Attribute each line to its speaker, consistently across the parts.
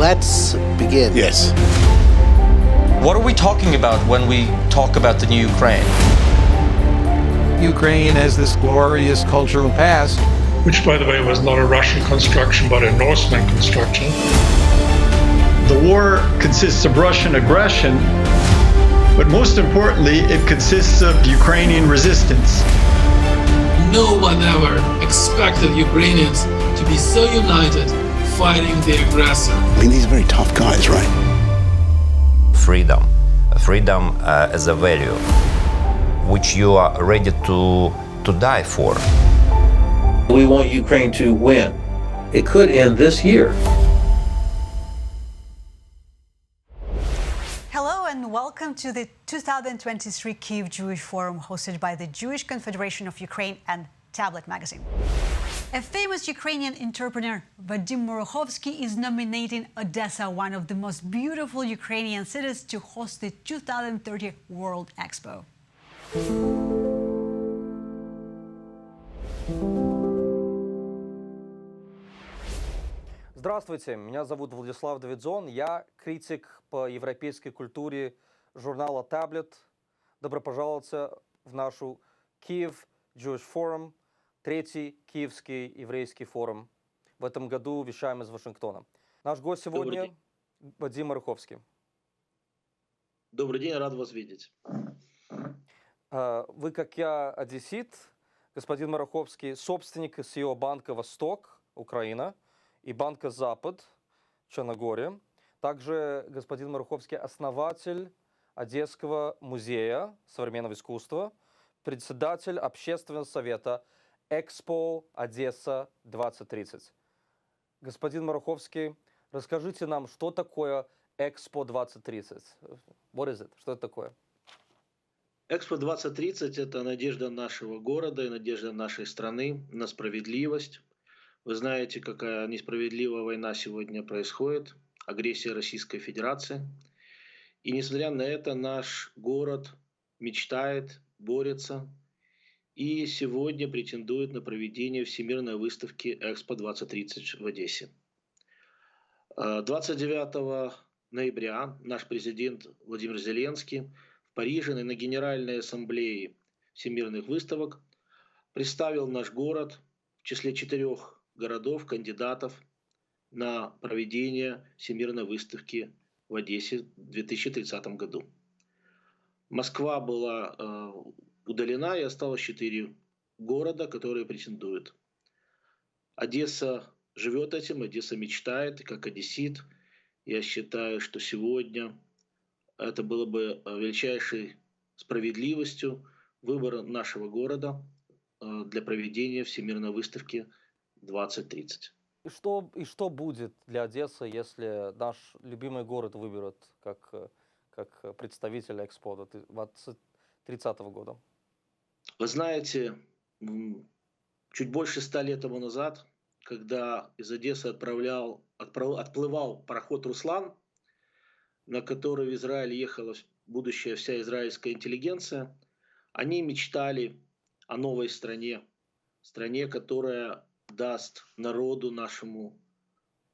Speaker 1: Let's begin.
Speaker 2: Yes.
Speaker 3: What are we talking about when we talk about the new Ukraine?
Speaker 4: Ukraine has this glorious cultural past.
Speaker 5: which, by the way, was not a Russian construction but a Norseman construction.
Speaker 6: The war consists of Russian aggression, but most importantly, it consists of Ukrainian resistance.
Speaker 7: No one ever expected Ukrainians to be so united fighting the aggressor.
Speaker 2: I mean, these are very tough guys, right?
Speaker 8: freedom. Freedom uh, as a value, which you are ready to to die for.
Speaker 9: We want Ukraine to win. It could end this year.
Speaker 10: Hello and welcome to the 2023 Kyiv Jewish Forum hosted by the Jewish Confederation of Ukraine and Tablet Magazine. A famous Ukrainian entrepreneur, Vadim Murokhovsky, is nominating Odessa, one of the most beautiful Ukrainian cities, to host the 2030 World Expo.
Speaker 11: Здравствуйте, меня зовут Владислав Давидзон, я критик по европейской культуре журнала Tablet. Добро пожаловать в нашу Kiev Jewish Forum, третий киевский еврейский форум. В этом году вещаем из Вашингтона. Наш гость сегодня. Вадим Маруховский.
Speaker 12: Добрый день, рад вас видеть.
Speaker 11: А, Вы, как я, одессит, господин Мараховский, собственник SEO банка «Восток», Украина, и банка «Запад», Черногория. Также господин Маруховский основатель Одесского музея современного искусства, председатель общественного совета «Экспо Одесса 2030». Господин Маруховский, расскажите нам, что такое Экспо 2030? What is it? Что это такое?
Speaker 12: Экспо 2030 – это надежда нашего города и надежда нашей страны на справедливость. Вы знаете, какая несправедливая война сегодня происходит, агрессия Российской Федерации. И несмотря на это, наш город мечтает, борется и сегодня претендует на проведение Всемирной выставки Экспо 2030 в Одессе. Э, 29 ноября наш президент Владимир Зеленский в Париже на Генеральной Ассамблее Всемирных выставок представил наш город в числе четырех городов, кандидатов на проведение Всемирной выставки в Одессе в 2030 году. Москва была э, удалена и осталось четыре города, которые претендуют. Одесса живет этим, Одесса мечтает, как одессит, я считаю, что сегодня это было бы э, величайшей справедливостью выбора нашего города э, для проведения Всемирной выставки 2030.
Speaker 11: И что, и что будет для Одессы, если наш любимый город выберут как, э, как представителя Экспо 2030 года?
Speaker 12: Вы знаете, чуть больше ста лет тому назад, когда из Одессы отправлял, отправ- отплывал пароход «Руслан», на который в Израиль ехала будущая вся израильская интеллигенция, они мечтали о новой стране, стране, которая даст народу нашему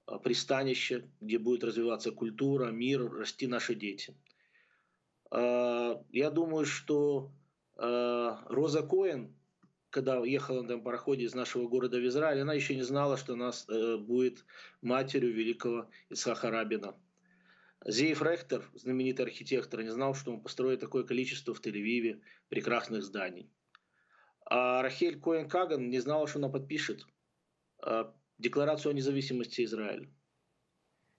Speaker 12: а, пристанище, где будет развиваться культура, мир, расти наши дети. А, Я думаю, что Роза Коэн, когда ехала на пароходе из нашего города в Израиль, она еще не знала, что она с- э, будет матерью великого Исхака Рабина. Зеев Рехтер, знаменитый архитектор, не знал, что он построит такое количество в Тель-Авиве прекрасных зданий. А Рахель Коэн Каган не знала, что она подпишет а, Декларацию о независимости Израиля.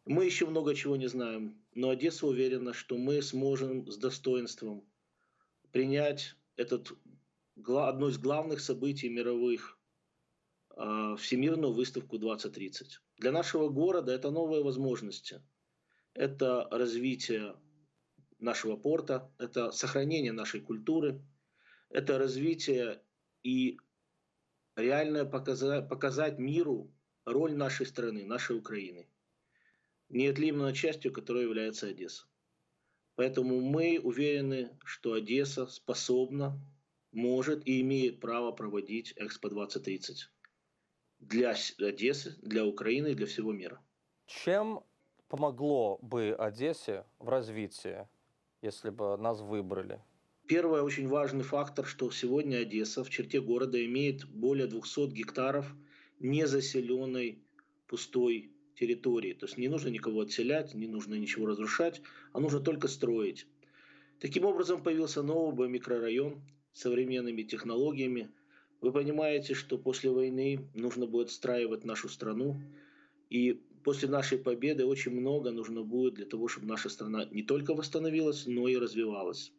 Speaker 12: Мы еще много чего не знаем, но Одесса уверена, что мы сможем с достоинством принять этот, одно из главных событий мировых, а, Всемирную выставку 2030. Для нашего города это новые возможности. Это развитие нашего порта, это сохранение нашей культуры, это развитие и реально показать, показать миру роль нашей страны, нашей Украины, неотъемлемой частью которой является Одесса. Поэтому мы уверены, что Одесса способна, может и имеет право проводить Экспо 2030 для Одессы, для Украины и для всего мира.
Speaker 11: Чем помогло бы Одессе в развитии, если бы нас выбрали?
Speaker 12: Первый очень важный фактор, что сегодня Одесса в черте города имеет более 200 гектаров незаселенной пустой территории. То есть не нужно никого отселять, не нужно ничего разрушать, а нужно только строить. Таким образом появился новый микрорайон с современными технологиями. Вы понимаете, что после войны нужно будет встраивать нашу страну. И после нашей победы очень много нужно будет для того, чтобы наша страна не только восстановилась, но и развивалась.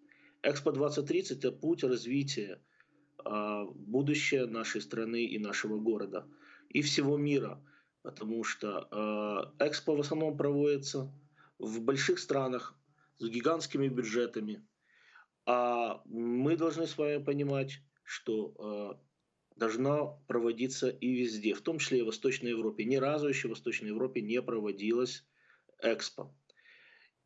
Speaker 12: Экспо 2030 – это путь развития э, будущее нашей страны и нашего города, и всего мира, потому что э, Экспо в основном проводится в больших странах с гигантскими бюджетами, а мы должны с вами понимать, что э, должна проводиться и везде, в том числе и в Восточной Европе. Ни разу еще в Восточной Европе не проводилась Экспо.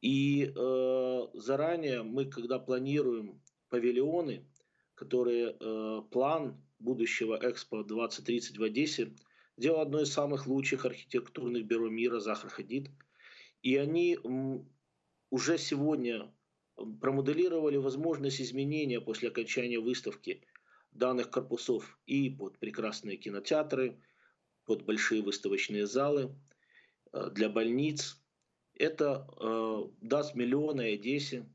Speaker 12: И э, заранее мы, когда планируем павильоны, которые э, план будущего Экспо 2030 в Одессе, делал одно из самых лучших архитектурных бюро мира Захар Хадид. И они уже сегодня промоделировали возможность изменения после окончания выставки данных корпусов и под прекрасные кинотеатры, под большие выставочные залы, э, для больниц – это э, даст миллионы Одессе,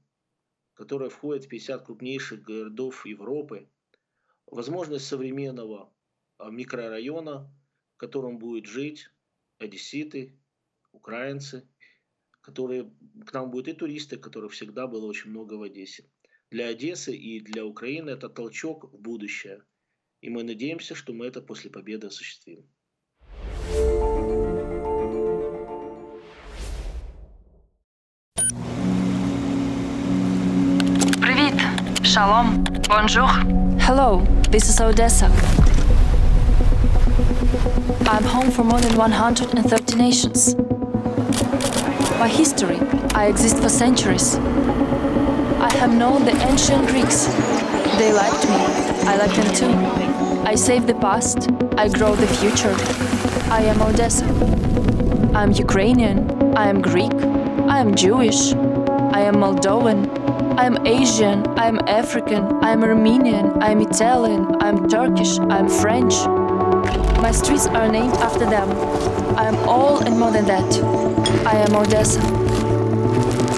Speaker 12: которая входит в 50 крупнейших городов Европы, возможность современного э, микрорайона, в котором будут жить одесситы, украинцы, которые к нам будут и туристы, которых всегда было очень много в Одессе. Для Одессы и для Украины это толчок в будущее. И мы надеемся, что мы это после победы осуществим.
Speaker 1: Shalom. Bonjour. Hello, this is Odessa. I'm home for more than 130 nations. My history, I exist for centuries. I have known the ancient Greeks. They liked me. I like them too. I save the past. I grow the future. I am Odessa. I'm Ukrainian. I am Greek. I am Jewish. I am Moldovan. I'm Asian, I'm African, I'm Armenian, I'm Italian, I'm Turkish, I'm French. My streets are named after them. I am all and more than that. I am Odessa.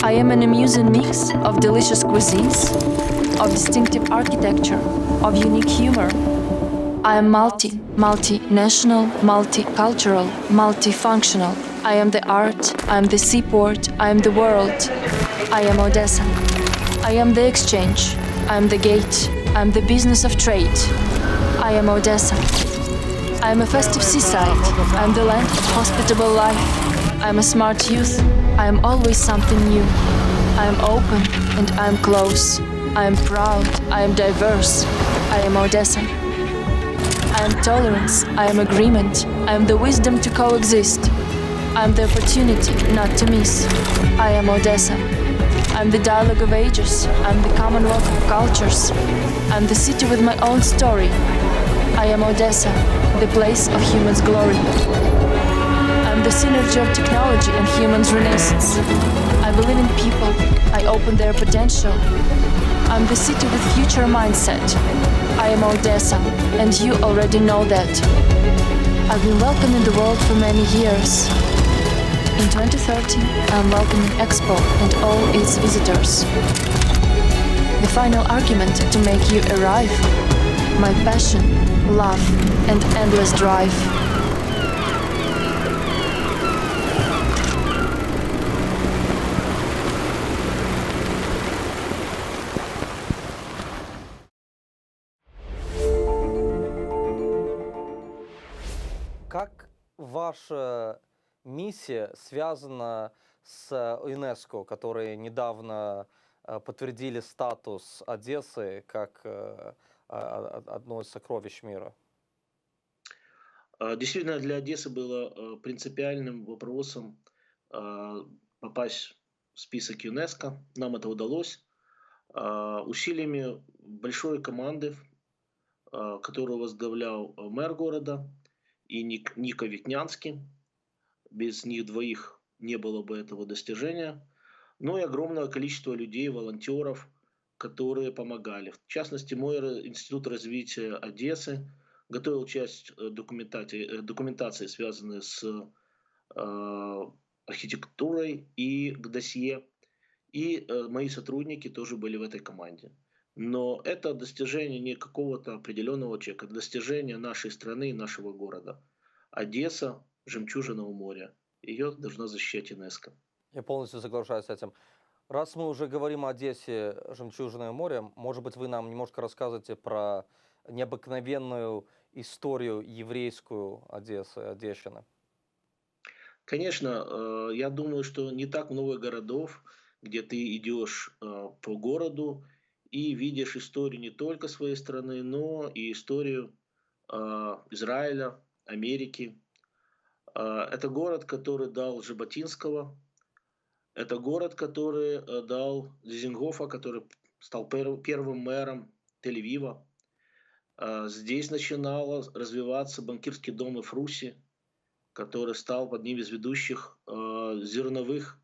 Speaker 1: I am an amusing mix of delicious cuisines, of distinctive architecture, of unique humor. I am multi, multinational, multicultural, multifunctional. I am the art, I am the seaport, I am the world. I am Odessa. I am the exchange. I am the gate. I am the business of trade. I am Odessa. I am a festive seaside. I am the land of hospitable life. I am a smart youth. I am always something new. I am open and I am close. I am proud. I am diverse. I am Odessa. I am tolerance. I am agreement. I am the wisdom to coexist. I am the opportunity not to miss. I am Odessa. I'm the dialogue of ages. I'm the commonwealth of cultures. I'm the city with my own story. I am Odessa, the place of humans' glory. I'm the synergy of technology and humans' renaissance. I believe in people. I open their potential. I'm the city with future mindset. I am Odessa, and you already know that. I've been welcoming the world for many years. In 2030, I'm welcoming Expo and all its visitors. The final argument to make you arrive my passion, love, and endless drive.
Speaker 11: Как ваша миссия связана с ЮНЕСКО, которые недавно э, подтвердили статус Одессы как э, одно из сокровищ мира?
Speaker 12: А, действительно, для Одессы было э, принципиальным вопросом попасть в список ЮНЕСКо. Нам это удалось а, усилиями большой команды, которую возглавлял мэр города и Ник, Ника Витнянский, без них двоих не было бы этого достижения, но и огромного количества людей, волонтеров, которые помогали. В частности, мой институт развития Одессы готовил часть э, документации, э, документации связанной с э, архитектурой и к досье. И э, мои сотрудники тоже были в этой команде. Но это достижение не какого-то определенного человека, это достижение нашей страны и нашего города. Одесса – жемчужина у моря. Ее должна защищать ЮНЕСКО.
Speaker 11: Я полностью соглашаюсь с этим. Раз мы уже говорим о Одессе, жемчужное море, может быть, вы нам немножко расскажете про необыкновенную историю еврейскую Одессы, Одещины?
Speaker 12: Конечно, э, я думаю, что не так много городов, где ты идешь э, по городу и видишь историю не только своей страны, но и историю э, Израиля, Америки. Это город, который дал Жаботинского, это город, который дал Дизингофа, который стал первым мэром Тель-Авива. Здесь начинало развиваться банкирский дом Эфруси, который стал одним из ведущих э, зерновых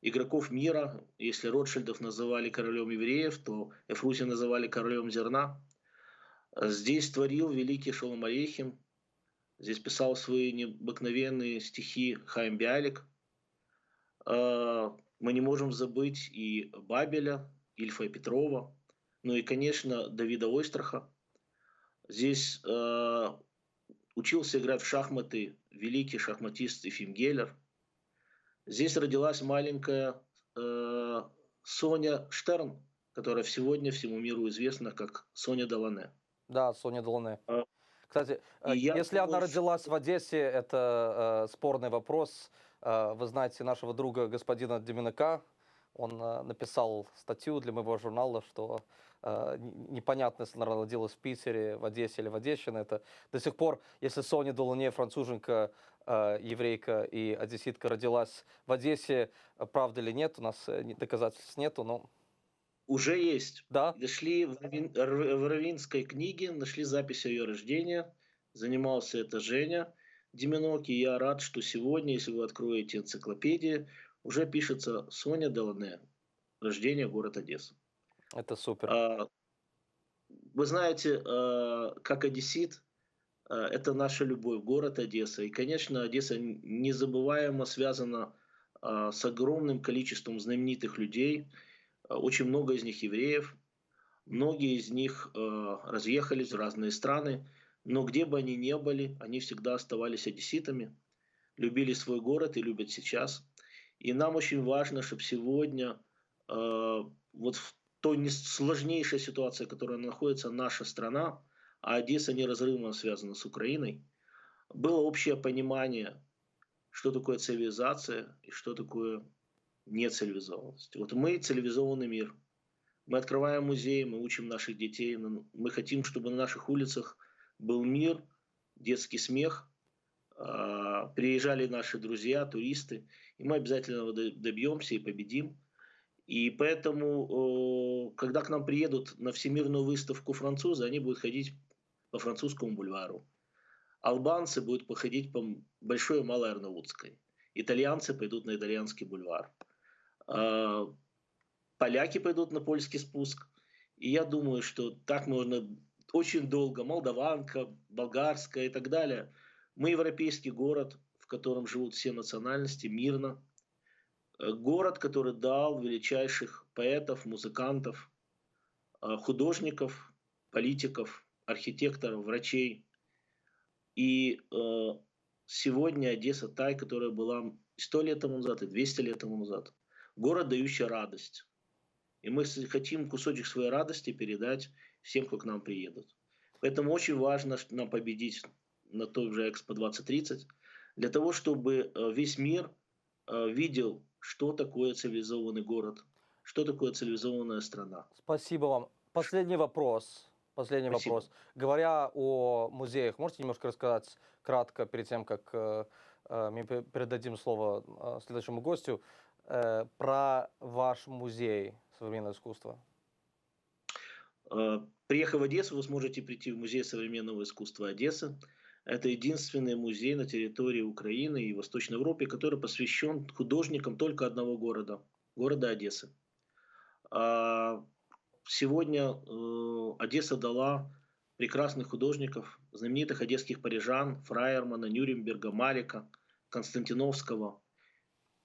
Speaker 12: игроков мира. Если Ротшильдов называли королем евреев, то Эфруси называли королем зерна. Здесь творил великий Шолом Алейхим. Здесь писал свои необыкновенные стихи Хайм Биалик. Э, мы не можем забыть и Бабеля, Ильфа и Петрова, ну и, конечно, Давида Ойстраха. Здесь э, учился играть в шахматы великий шахматист Ефим Геллер. Здесь родилась маленькая э, Соня Штерн, которая сегодня всему миру известна как Соня Долане.
Speaker 11: Да, Соня Долане.
Speaker 12: А,
Speaker 11: Кстати, э,
Speaker 12: И
Speaker 11: если она
Speaker 12: думаю,
Speaker 11: родилась в Одессе, это э, спорный вопрос. Э, вы знаете нашего друга господина Деминака, он э, написал статью для моего журнала, что э, непонятно, если она родилась в Питере, в Одессе или в Одещине. Это до сих пор, если Соня Долуне, француженка, э, еврейка и одесситка родилась в Одессе, э, правда или нет, у нас э, доказательств нету, но
Speaker 12: Уже есть.
Speaker 11: да,
Speaker 12: Нашли в Равин- в Равинской книге, нашли запись о ее рождения. Занимался это Женя Деминок. И я рад, что сегодня, если вы откроете энциклопедию, уже пишется Соня Делане. Рождение город Одесса.
Speaker 11: это супер.
Speaker 12: А, Вы знаете, а, как одессит, а, это наша любовь, город Одесса. И, конечно, Одесса незабываемо связана а, с огромным количеством знаменитых людей. А, Очень много из них евреев. Многие из них а, разъехались в разные страны. Но где бы они ни были, они всегда оставались одесситами, любили свой город и любят сейчас. И нам очень важно, чтобы сегодня э, вот в той не- сложнейшей ситуации, в которой находится наша страна, а Одесса неразрывно связана с Украиной, было общее понимание, что такое цивилизация и что такое нецивилизованность. Вот мы цивилизованный мир. Мы открываем музеи, мы учим наших детей, мы хотим, чтобы на наших улицах был мир, детский смех, а, приезжали наши друзья, туристы, и мы обязательно добьемся и победим. И поэтому, когда к нам приедут на всемирную выставку французы, они будут ходить по французскому бульвару. Албанцы будут походить по Большой и Малой Арнаутской. Итальянцы пойдут на итальянский бульвар. А, Поляки пойдут на польский спуск. И я думаю, что так можно очень долго. Молдаванка, болгарская и так далее. Мы европейский город, в котором живут все национальности, мирно. Э, Город, который дал величайших поэтов, музыкантов, э, художников, политиков, архитекторов, врачей. И э, сегодня Одесса та, которая была 100 лет тому назад и 200 лет тому назад. Город, дающий радость. И мы хотим кусочек своей радости передать всем, кто к нам приедут. Поэтому очень важно нам победить на той же Экспо 2030, для того, чтобы э, весь мир э, видел, что такое цивилизованный город, что такое цивилизованная страна.
Speaker 11: Спасибо вам. Последний вопрос. Последний
Speaker 12: Спасибо.
Speaker 11: вопрос. Говоря о музеях, можете немножко рассказать кратко перед тем, как э, мы пе- передадим слово следующему гостю, э, про ваш музей современного искусства?
Speaker 12: Э, Приехав в Одессу, вы сможете прийти в Музей современного искусства Одессы, Это единственный музей на территории Украины и Восточной Европы, который посвящен художникам только одного города, города Одессы. А, Сегодня э, Одесса дала прекрасных художников, знаменитых одесских парижан, Фраермана, Нюрнберга, Малика, Константиновского,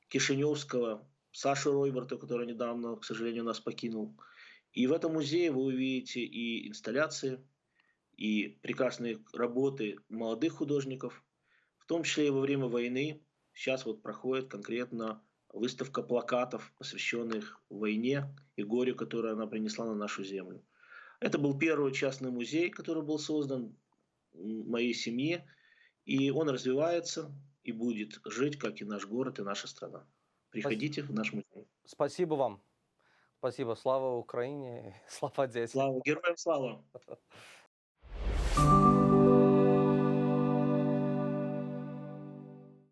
Speaker 12: Кишиневского, Сашу Ройберта, который недавно, к сожалению, нас покинул. И в этом музее вы увидите и инсталляции, и прекрасные работы молодых художников, в том числе и во время войны. Сейчас вот проходит конкретно выставка плакатов, посвященных войне и горю, которое она принесла на нашу землю. Это был первый частный музей, который был создан моей семье, и он развивается и будет жить, как и наш город и наша страна. Приходите в наш музей.
Speaker 11: Спасибо вам. Спасибо. Слава Украине. Слава Одессе.
Speaker 12: Слава, героям слава!